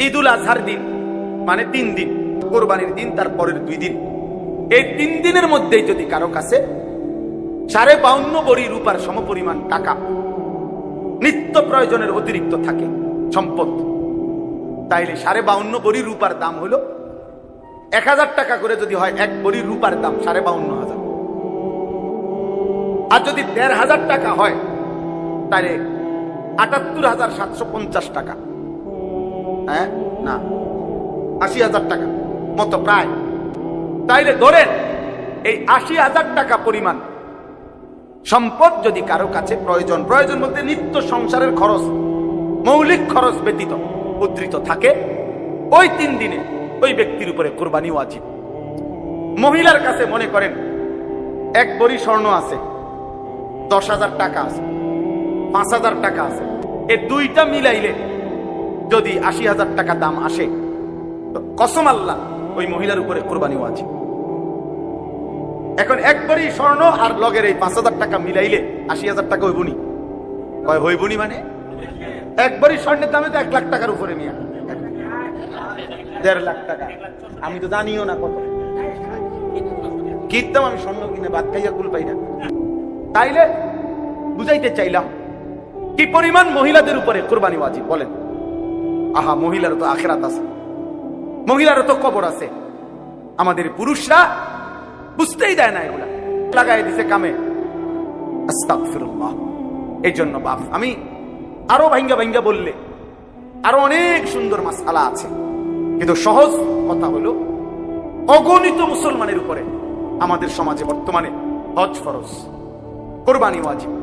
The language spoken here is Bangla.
ঈদুল আজহার দিন মানে তিন দিন, কোরবানির দিন তার পরের দুই দিন। এই তিন দিনের মধ্যেই যদি কারও কাছে সাড়ে বাউন্ন বড়ি রূপার সমপরিমাণ টাকা নিত্য প্রয়োজনের অতিরিক্ত থাকে সম্পদ, তাইলে সাড়ে বাউন্ন বড়ি রূপার দাম হলো এক হাজার টাকা করে যদি হয় এক বড়ি রূপার দাম সাড়ে বাউন্ন হাজার। আর যদি দেড় হাজার টাকা হয় তাহলে আটাত্তর হাজার সাতশো পঞ্চাশ টাকা। হ্যাঁ? না। আশি হাজার টাকা। মতো প্রায়। তাইলে ধরেন, এই আশি হাজার টাকা পরিমাণ সম্পদ যদি কারও কাছে প্রয়োজন প্রয়োজন বলতে নিত্য সংসারের খরচ, মৌলিক খরচ ব্যতীত, উদ্ধৃত থাকে, ওই তিন দিনে ওই ব্যক্তির উপরে কোরবানি ওয়াজিব মহিলার কাছে মনে করেন, এক বড়ি স্বর্ণ আছে, দশ হাজার টাকা আছে, পাঁচ হাজার টাকা আছে। এ দুইটা মিলাইলে যদি আশি হাজার টাকা দাম আসে কসম আল্লাহ, ওই মহিলার উপরে কোরবানি ওয়াজিব এখন একবারই স্বর্ণ আর লগের এই পাঁচ হাজার টাকা মিলাইলে আশি হাজার টাকা হইবনি। কয়, হইবনি মানে? একবারই স্বর্ণের দামে তো এক লাখ টাকার উপরে নিয়ে। দেড় লাখ টাকা। আমি তো জানিও না কত। কিনতাম আমি স্বর্ণ কিনে বাদ খাইয়া কুল পাই না। তাইলে বুঝাইতে চাইলাম, কি পরিমাণ মহিলাদের উপরে কোরবানি ওয়াজিব বলেন। আহা মহিলার তো আখেরাত আছে। মহিলারও তো কবর আছে। আমাদের পুরুষরা বুঝতেই দেয় না এগুলা। লাগাই দিছে কামে। এই জন্য বাপ, আমি আরও ভাঙ্গা ভাঙ্গা বললে আরও অনেক সুন্দর মাসালা আছে। কিন্তু সহজ কথা হলো, অগণিত মুসলমানের উপরে আমাদের সমাজে বর্তমানে হজ ফরজ, কোরবানি ওয়াজিব।